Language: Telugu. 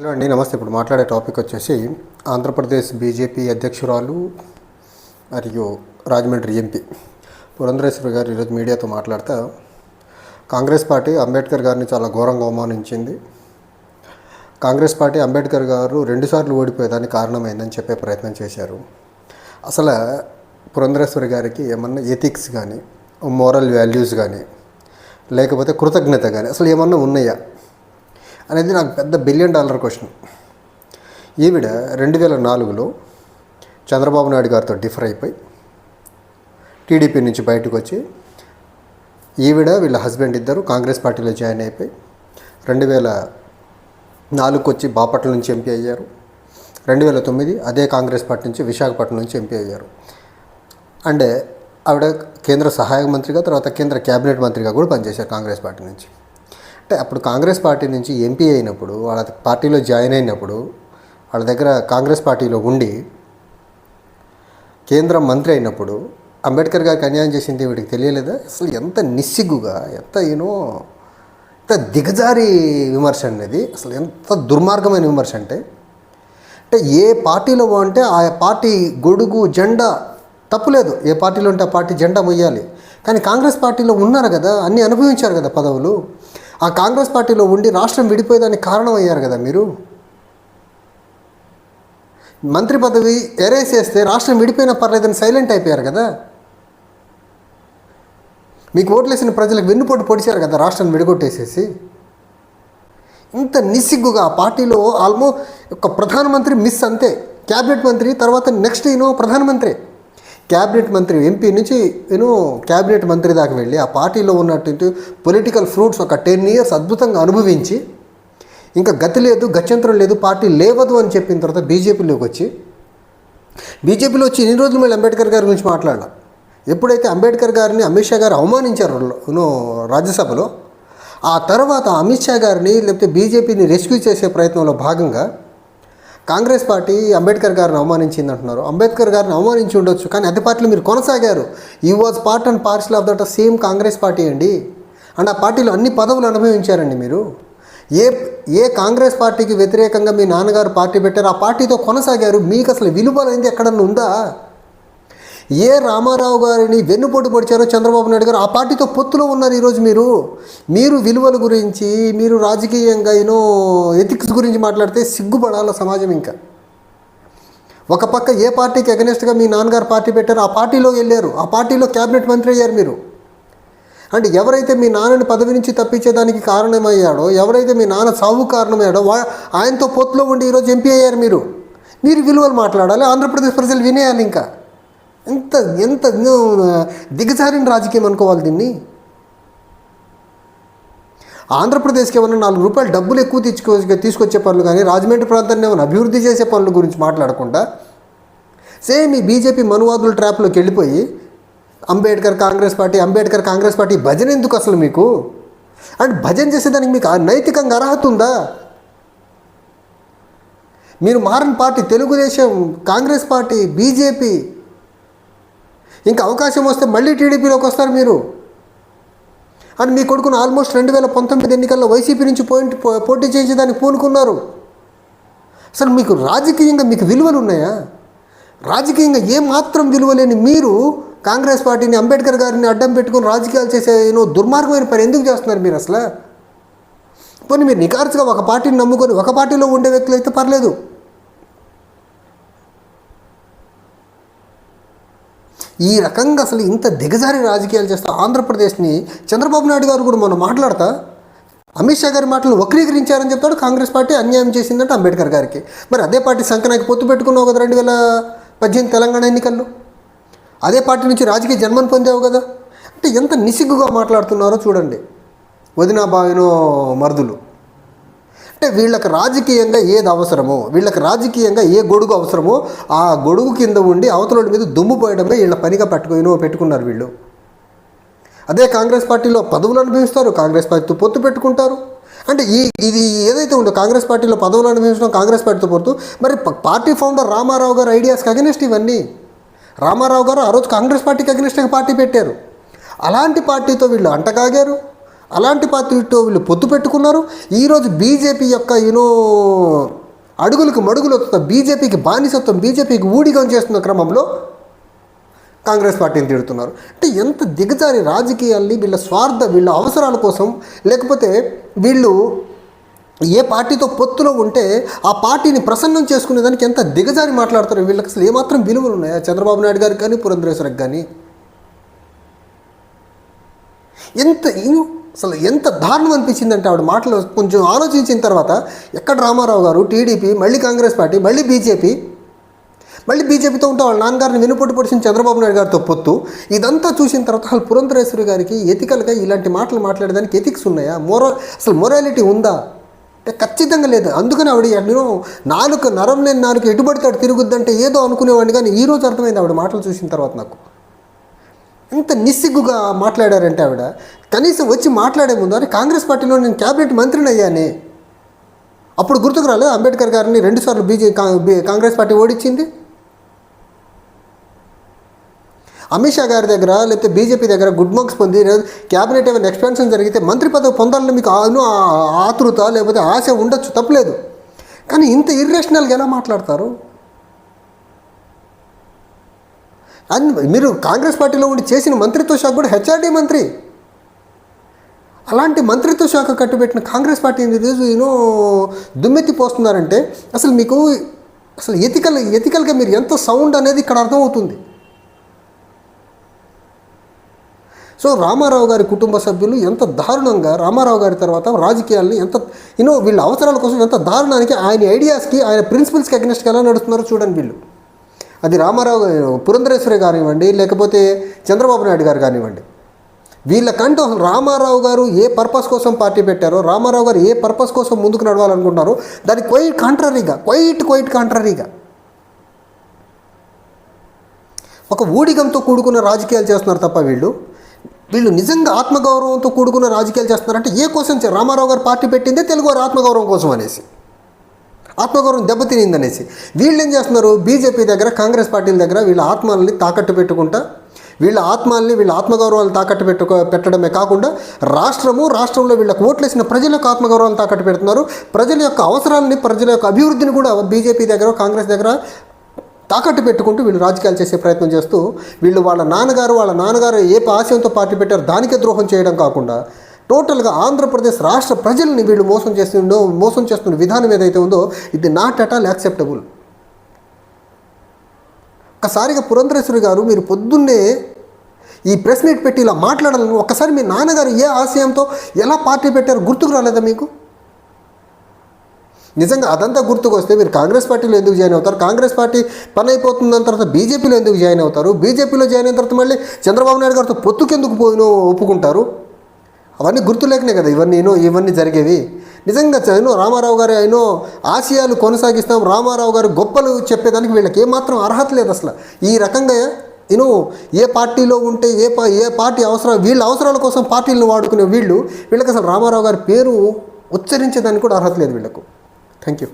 హలో అండి నమస్తే. ఇప్పుడు మాట్లాడే టాపిక్ వచ్చేసి ఆంధ్రప్రదేశ్ బీజేపీ అధ్యక్షురాలు మరియు రాజమండ్రి ఎంపీ పురంధరేశ్వరి గారు ఈరోజు మీడియాతో మాట్లాడుతూ కాంగ్రెస్ పార్టీ అంబేద్కర్ గారిని చాలా ఘోరంగా అవమానించింది. కాంగ్రెస్ పార్టీ అంబేద్కర్ గారు రెండుసార్లు ఓడిపోయేదానికి కారణమైందని చెప్పే ప్రయత్నం చేశారు. అసలు పురంధరేశ్వరి గారికి ఏమన్నా ఎథిక్స్ కానీ మోరల్ వాల్యూస్ కానీ లేకపోతే కృతజ్ఞత కానీ అసలు ఏమన్నా ఉన్నాయా? అనేది నాకు పెద్ద బిలియన్ డాలర్ క్వశ్చన్ ఈవిడ రెండు వేల నాలుగులో చంద్రబాబు నాయుడు గారితో డిఫర్ అయిపోయి టీడీపీ నుంచి బయటకు వచ్చి ఈవిడ వీళ్ళ హస్బెండ్ ఇద్దరు కాంగ్రెస్ పార్టీలో జాయిన్ అయిపోయి రెండు వేల నాలుగుకి వచ్చి బాపట్ల నుంచి ఎంపీ అయ్యారు. రెండు వేల తొమ్మిది అదే కాంగ్రెస్ పార్టీ నుంచి విశాఖపట్నం నుంచి ఎంపీ అయ్యారు. అంటే ఆవిడ కేంద్ర సహాయక మంత్రిగా తర్వాత కేంద్ర క్యాబినెట్ మంత్రిగా కూడా పనిచేశారు కాంగ్రెస్ పార్టీ నుంచి. అంటే అప్పుడు కాంగ్రెస్ పార్టీ నుంచి ఎంపీ అయినప్పుడు వాళ్ళ పార్టీలో జాయిన్ అయినప్పుడు వాళ్ళ దగ్గర కాంగ్రెస్ పార్టీలో ఉండి కేంద్ర మంత్రి అయినప్పుడు అంబేద్కర్ గారికి అన్యాయం చేసింది వీడికి తెలియలేదా? అసలు ఎంత నిస్సిగ్గుగా ఎంత యూనో ఎంత దిగజారి విమర్శ అనేది అసలు ఎంత దుర్మార్గమైన విమర్శ అంటే అంటే ఏ పార్టీలో ఉంటే ఆ పార్టీ గొడుగు జెండా తప్పులేదు. ఏ పార్టీలో ఉంటే ఆ పార్టీ జెండా మొయ్యాలి. కానీ కాంగ్రెస్ పార్టీలో ఉన్నారు కదా అన్నీ అనుభవించారు కదా పదవులు. ఆ కాంగ్రెస్ పార్టీలో ఉండి రాష్ట్రం విడిపోయేదానికి కారణం అయ్యారు కదా మీరు? మంత్రి పదవి ఎరేసేస్తే రాష్ట్రం విడిపోయినా పర్లేదని సైలెంట్ అయిపోయారు కదా? మీకు ఓట్లేసిన ప్రజలకు వెన్నుపోటు పొడిచారు కదా రాష్ట్రం విడగొట్టేసేసి? ఇంత నిస్సిగ్గుగా ఆ పార్టీలో ఆల్మోస్ట్ ఒక ప్రధానమంత్రి మిస్ అంతే. క్యాబినెట్ మంత్రి తర్వాత నెక్స్ట్ ఈయన ప్రధానమంత్రి. క్యాబినెట్ మంత్రి ఎంపీ నుంచి నేను క్యాబినెట్ మంత్రి దాకా వెళ్ళి ఆ పార్టీలో ఉన్నటువంటి పొలిటికల్ ఫ్రూట్స్ ఒక టెన్ ఇయర్స్ అద్భుతంగా అనుభవించి ఇంకా గతి లేదు గత్యంతరం లేదు పార్టీ లేవదు అని చెప్పిన తర్వాత బీజేపీలోకి వచ్చి బీజేపీలో వచ్చి ఎన్ని రోజులు మళ్ళీ అంబేద్కర్ గారి గురించి మాట్లాడాల? ఎప్పుడైతే అంబేద్కర్ గారిని అమిత్ షా గారు అవమానించారు రాజ్యసభలో ఆ తర్వాత అమిత్ షా గారిని లేకపోతే బీజేపీని రెస్క్యూ చేసే ప్రయత్నంలో భాగంగా కాంగ్రెస్ పార్టీ అంబేద్కర్ గారిని అవమానించింది అంటున్నారు. అంబేద్కర్ గారిని అవమానించి ఉండొచ్చు కానీ అదే పార్టీలో మీరు కొనసాగారు. ఈ was part and parcel of that same Congress party అండి. అండ్ ఆ పార్టీలో అన్ని పదవులు అనుభవించారండి మీరు. ఏ ఏ కాంగ్రెస్ పార్టీకి వ్యతిరేకంగా మీ నాన్నగారు పార్టీ పెట్టారు ఆ పార్టీతో కొనసాగారు. మీకు అసలు విలువ అనేది ఎక్కడన్నా ఉందా? ఏ రామారావు గారిని వెన్నుపోటు పొడిచారో చంద్రబాబు నాయుడు గారు ఆ పార్టీతో పొత్తులో ఉన్నారు ఈరోజు మీరు. మీరు విలువల గురించి మీరు రాజకీయంగా ఏనో ఎథిక్స్ గురించి మాట్లాడితే సిగ్గుపడాల సమాజం ఇంకా. ఒక పక్క ఏ పార్టీకి అగనెస్ట్గా మీ నాన్నగారు పార్టీ పెట్టారు ఆ పార్టీలో వెళ్ళారు. ఆ పార్టీలో క్యాబినెట్ మంత్రి అయ్యారు మీరు. అంటే ఎవరైతే మీ నాన్నని పదవి నుంచి తప్పించేదానికి కారణమయ్యాడో ఎవరైతే మీ నాన్న సావు కారణమయ్యాడో వా ఆయనతో పొత్తులో ఉండి ఈరోజు ఎంపీ అయ్యారు మీరు. మీరు విలువలు మాట్లాడాలి. ఆంధ్రప్రదేశ్ ప్రజలు వినేయాలి ఇంకా. ఎంత ఎంత దిగజారిన రాజకీయం అనుకోవాలి దీన్ని? ఆంధ్రప్రదేశ్కి ఏమన్నా నాలుగు రూపాయలు డబ్బులు ఎక్కువ తీసుకొ తీసుకొచ్చే పనులు కానీ రాజమండ్రి ప్రాంతాన్ని ఏమైనా అభివృద్ధి చేసే పనుల గురించి మాట్లాడకుండా సేమ్ ఈ బీజేపీ మనువాదుల ట్రాప్లోకి వెళ్ళిపోయి Ambedkar Congress party Ambedkar Congress party భజన ఎందుకు అసలు మీకు? అండ్ భజన చేసేదానికి మీకు నైతికంగా అర్హత ఉందా? మీరు మారిన party Telugu Desam Congress party BJP ఇంకా అవకాశం వస్తే మళ్ళీ టీడీపీలోకి వస్తారు మీరు. అని మీ కొడుకును ఆల్మోస్ట్ రెండు వేల పంతొమ్మిది ఎన్నికల్లో వైసీపీ నుంచి పోయి పో- పోటీ చేసేదానికి పూనుకున్నారు. అసలు మీకు రాజకీయంగా మీకు విలువలు ఉన్నాయా? రాజకీయంగా ఏమాత్రం విలువలేని మీరు కాంగ్రెస్ పార్టీని అంబేద్కర్ గారిని అడ్డం పెట్టుకుని రాజకీయాలు చేసే ఏదో దుర్మార్గమైన పని ఎందుకు చేస్తున్నారు మీరు అసలు? పోనీ మీరు నిఖార్చుగా ఒక పార్టీని నమ్ముకొని ఒక పార్టీలో ఉండే వ్యక్తులు అయితే పర్లేదు. ఈ రకంగా అసలు ఇంత దిగజారి రాజకీయాలు చేస్తా ఆంధ్రప్రదేశ్ని చంద్రబాబు నాయుడు గారు కూడా మనం మాట్లాడతా అమిత్ షా గారి మాటలు వక్రీకరించారని చెప్తాడు కాంగ్రెస్ పార్టీ అన్యాయం చేసిందంటే అంబేద్కర్ గారికి. మరి అదే పార్టీ సంకనాకి పొత్తు పెట్టుకున్నావు కదా రెండు వేల పద్దెనిమిది తెలంగాణ ఎన్నికల్లో? అదే పార్టీ నుంచి రాజకీయ జన్మను పొందావు కదా? అంటే ఎంత నిసిగ్గుగా మాట్లాడుతున్నారో చూడండి. వదినా బావినో మరుదులు. అంటే వీళ్ళకి రాజకీయంగా ఏది అవసరమో వీళ్ళకి రాజకీయంగా ఏ గొడుగు అవసరమో ఆ గొడుగు కింద ఉండి అవతల మీద దుమ్ము పోయడమే వీళ్ళ పనిగా పెట్టుకుని పెట్టుకున్నారు వీళ్ళు. అదే కాంగ్రెస్ పార్టీలో పదవులు అనుభవిస్తారు కాంగ్రెస్ పార్టీతో పొత్తు పెట్టుకుంటారు. అంటే ఈ ఇది ఏదైతే ఉందో కాంగ్రెస్ పార్టీలో పదవులు అనుభవించడం కాంగ్రెస్ పార్టీతో పొత్తు మరి పార్టీ ఫౌండర్ రామారావు గారు ఐడియాస్కి అగెనిస్ట్ ఇవన్నీ. రామారావు గారు ఆ రోజు కాంగ్రెస్ పార్టీకి అగెనిస్ట్గా పార్టీ పెట్టారు. అలాంటి పార్టీతో వీళ్ళు అంటకాగారు అలాంటి పార్టీతో వీళ్ళు పొత్తు పెట్టుకున్నారు. ఈరోజు బీజేపీ యొక్క యూనో అడుగులకు మడుగులు బీజేపీకి బానిసత్వం బీజేపీకి ఊడిగం చేస్తున్న క్రమంలో కాంగ్రెస్ పార్టీని తిడుతున్నారు. అంటే ఎంత దిగజారి రాజకీయాల్ని వీళ్ళ స్వార్థ వీళ్ళ అవసరాల కోసం లేకపోతే వీళ్ళు ఏ పార్టీతో పొత్తులో ఉంటే ఆ పార్టీని ప్రసన్నం చేసుకునేదానికి ఎంత దిగజారి మాట్లాడతారు? వీళ్ళకి అసలు ఏమాత్రం విలువలు ఉన్నాయా? చంద్రబాబు నాయుడు గారికి కానీ పురంధరేశ్వరికి కానీ? ఎంత అసలు ఎంత దారుణం అనిపించిందంటే ఆవిడ మాటలు కొంచెం ఆలోచించిన తర్వాత ఎక్కడ రామారావు గారు టీడీపీ మళ్ళీ కాంగ్రెస్ పార్టీ మళ్ళీ బీజేపీ మళ్ళీ బీజేపీతో ఉంటే వాళ్ళ నాన్నగారిని వెనుపొట్టు పొడిచిన చంద్రబాబు నాయుడు గారితో పొత్తు. ఇదంతా చూసిన తర్వాత వాళ్ళు పురంధరేశ్వరి గారికి ఎథికల్గా ఇలాంటి మాటలు మాట్లాడడానికి ఎథిక్స్ ఉన్నాయా? మోరల్ అసలు మొరాలిటీ ఉందా? అంటే ఖచ్చితంగా లేదు. అందుకని ఆవిడ నేను నాలుగు నరం లేని నాలుగు ఎటుబడితాడు తిరుగుద్దంటే ఏదో అనుకునేవాడిని. కానీ ఈరోజు అర్థమైంది ఆవిడ మాటలు చూసిన తర్వాత నాకు. ఎంత నిస్సిగ్గుగా మాట్లాడారంటే ఆవిడ. కనీసం వచ్చి మాట్లాడే ముందు కాంగ్రెస్ పార్టీలో నేను క్యాబినెట్ మంత్రిని అయ్యానే. అప్పుడు గుర్తుకు రాలేదు అంబేద్కర్ గారిని రెండుసార్లు బీజే కాంగ్రెస్ పార్టీ ఓడించింది. అమిత్ షా గారి దగ్గర లేకపోతే బీజేపీ దగ్గర గుడ్ మార్క్స్ పొంది క్యాబినెట్ ఏమైనా ఎక్స్పాన్షన్ జరిగితే మంత్రి పదవి పొందాలని మీకు ఆ- ఆతృత లేకపోతే ఆశ ఉండొచ్చు తప్పలేదు. కానీ ఇంత ఇర్రేషనల్గా ఎలా మాట్లాడతారు? అండ్ మీరు కాంగ్రెస్ పార్టీలో ఉండి చేసిన మంత్రిత్వ శాఖ కూడా హెచ్ఆర్డీ మంత్రి. అలాంటి మంత్రిత్వ శాఖ కట్టుబెట్టిన కాంగ్రెస్ పార్టీని ఈరోజు యూనో దుమ్మెత్తి పోస్తున్నారంటే అసలు మీకు అసలు ఎథికల్ ఎథికల్గా మీరు ఎంత సౌండ్ అనేది ఇక్కడ అర్థమవుతుంది. సో రామారావు గారి కుటుంబ సభ్యులు ఎంత దారుణంగా రామారావు గారి తర్వాత రాజకీయాల్ని ఎంత యూనో వీళ్ళ అవసరాల కోసం ఎంత దారుణానికి ఆయన ఐడియాస్కి ఆయన ప్రిన్సిపల్స్కి అగ్నెస్ట్గా ఎలా నడుస్తున్నారో చూడండి వీళ్ళు. అది రామారావు పురంధరేశ్వరి కానివ్వండి లేకపోతే చంద్రబాబు నాయుడు గారు కానివ్వండి. వీళ్ళకంటూ అసలు రామారావు గారు ఏ పర్పస్ కోసం పార్టీ పెట్టారో రామారావు గారు ఏ పర్పస్ కోసం ముందుకు నడవాలనుకుంటున్నారో దాని క్వైట్ కాంట్రరీగా క్వైట్ క్వైట్ కాంట్రరీగా. ఒక ఊడిగంతో కూడుకున్న రాజకీయాలు చేస్తున్నారు తప్ప వీళ్ళు. వీళ్ళు నిజంగా ఆత్మగౌరవంతో కూడుకున్న రాజకీయాలు చేస్తున్నారంటే ఏ కోసం రామారావు గారు పార్టీ పెట్టిందే తెలుగు వారు ఆత్మగౌరవం కోసం అనేసి. ఆత్మగౌరవం దెబ్బతినింది అనేసి వీళ్ళు ఏం చేస్తున్నారు? బీజేపీ దగ్గర కాంగ్రెస్ పార్టీల దగ్గర వీళ్ళ ఆత్మల్ని తాకట్టు పెట్టుకుంటా వీళ్ళ ఆత్మల్ని వీళ్ళ ఆత్మగౌరవాలు తాకట్టు పెట్టుకో పెట్టడమే కాకుండా రాష్ట్రము రాష్ట్రంలో వీళ్ళకు ఓట్లేసిన ప్రజల యొక్క ఆత్మగౌరవాలు తాకట్టు పెడుతున్నారు. ప్రజల యొక్క అవసరాలని ప్రజల యొక్క అభివృద్ధిని కూడా బీజేపీ దగ్గర కాంగ్రెస్ దగ్గర తాకట్టు పెట్టుకుంటూ వీళ్ళు రాజకీయాలు చేసే ప్రయత్నం చేస్తూ వీళ్ళు వాళ్ళ నాన్నగారు వాళ్ళ నాన్నగారు ఏ ఆశయంతో పార్టీ పెట్టారో దానికే ద్రోహం చేయడం కాకుండా టోటల్గా ఆంధ్రప్రదేశ్ రాష్ట్ర ప్రజల్ని వీళ్ళు మోసం చేస్తుండో మోసం చేస్తున్న విధానం ఏదైతే ఉందో ఇది నాట్ అట్ ఆల్ యాక్సెప్టబుల్ ఒక్కసారిగా పురంధరేశ్వరి గారు మీరు పొద్దున్నే ఈ ప్రెస్ మీట్ పెట్టి ఇలా మాట్లాడాలని ఒక్కసారి మీ నాన్నగారు ఏ ఆశయంతో ఎలా పార్టీ పెట్టారో గుర్తుకు రాలేదా మీకు? నిజంగా అదంతా గుర్తుకొస్తే మీరు కాంగ్రెస్ పార్టీలో ఎందుకు జాయిన్ అవుతారు? కాంగ్రెస్ పార్టీ పని అయిపోతున్న తర్వాత బీజేపీలో ఎందుకు జాయిన్ అవుతారు? బీజేపీలో జాయిన్ అయిన తర్వాత మళ్ళీ చంద్రబాబు నాయుడు గారితో పొత్తుకెందుకు పోయినో ఒప్పుకుంటారు? అవన్నీ గుర్తులేకనే కదా ఇవన్నీ ఇవన్నీ జరిగేవి. నిజంగా ఏనో రామారావు గారు అయినో ఆశయాలు కొనసాగిస్తాం. రామారావు గారు గొప్పలు చెప్పేదానికి వీళ్ళకి ఏమాత్రం అర్హత లేదు అసలు. ఈ రకంగా యూనో ఏ పార్టీలో ఉంటే ఏ పా ఏ పార్టీ అవసరం వీళ్ళ అవసరాల కోసం పార్టీలను వాడుకునే వీళ్ళు వీళ్ళకి అసలు రామారావు గారి పేరు ఉచ్చరించేదానికి కూడా అర్హత లేదు వీళ్ళకు. Thank you